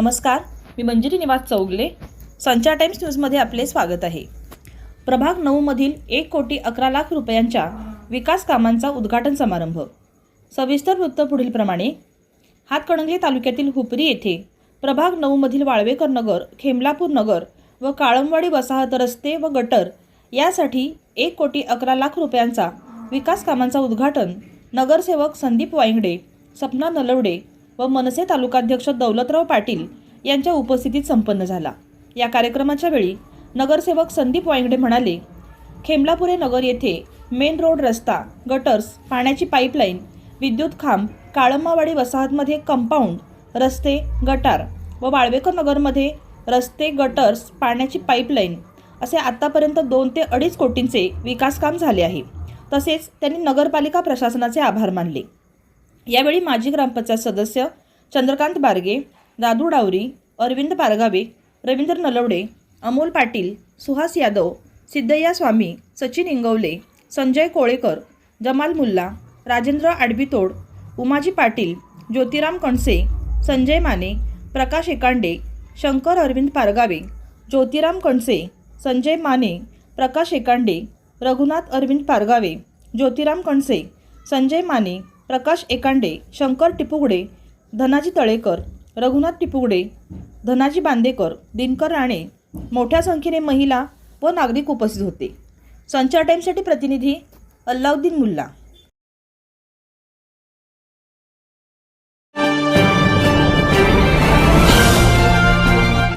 नमस्कार मी मंजिरी निवास चौगले. संचार टाइम्स न्यूजमध्ये आपले स्वागत आहे. प्रभाग नऊमधील एक कोटी अकरा लाख रुपयांच्या विकास कामांचा उद्घाटन समारंभ. सविस्तर वृत्त पुढीलप्रमाणे हातकणंगले तालुक्यातील हुपरी येथे प्रभाग नऊमधील वाळवेकर नगर खेमलापूर नगर व काळमवाडी वसाहत रस्ते व गटर यासाठी एक कोटी अकरा लाख रुपयांचा विकास कामांचा उद्घाटन नगरसेवक संदीप वायंगडे सपना नलवडे व मनसे तालुकाध्यक्ष दौलतराव पाटील यांच्या उपस्थितीत संपन्न झाला. या कार्यक्रमाच्या वेळी नगरसेवक संदीप वायंगडे म्हणाले खेमलापुरे नगर येथे मेन रोड रस्ता गटर्स पाण्याची पाईपलाईन विद्युत खांब काळम्मावाडी वसाहतमध्ये कंपाऊंड रस्ते गटार व वाळवेकर नगरमध्ये रस्ते गटर्स पाण्याची पाईपलाईन असे आत्तापर्यंत दोन ते अडीच कोटींचे विकासकाम झाले आहे. तसेच त्यांनी नगरपालिका प्रशासनाचे आभार मानले. यावेळी माजी ग्रामपंचायत सदस्य चंद्रकांत बारगे दादू डावरी अरविंद पारगावे रवींद्र नलवडे अमोल पाटील सुहास यादव सिद्धय्या स्वामी सचिन इंगवले संजय कोळेकर जमाल मुल्ला राजेंद्र आडबितोड उमाजी पाटील ज्योतिराम कणसे संजय माने प्रकाश एकांडे शंकर अरविंद पारगावे ज्योतिराम कणसे संजय माने प्रकाश एकांडे रघुनाथ अरविंद पारगावे ज्योतिराम कणसे संजय माने प्रकाश एकांडे शंकर टिपुगडे धनाजी तळेकर रघुनाथ टिपुगडे धनाजी बांदेकर दिनकर राणे मोठ्या संख्येने महिला व नागरिक उपस्थित होते. संचार टाईमसाठी प्रतिनिधी अल्लाउद्दीन मुल्ला.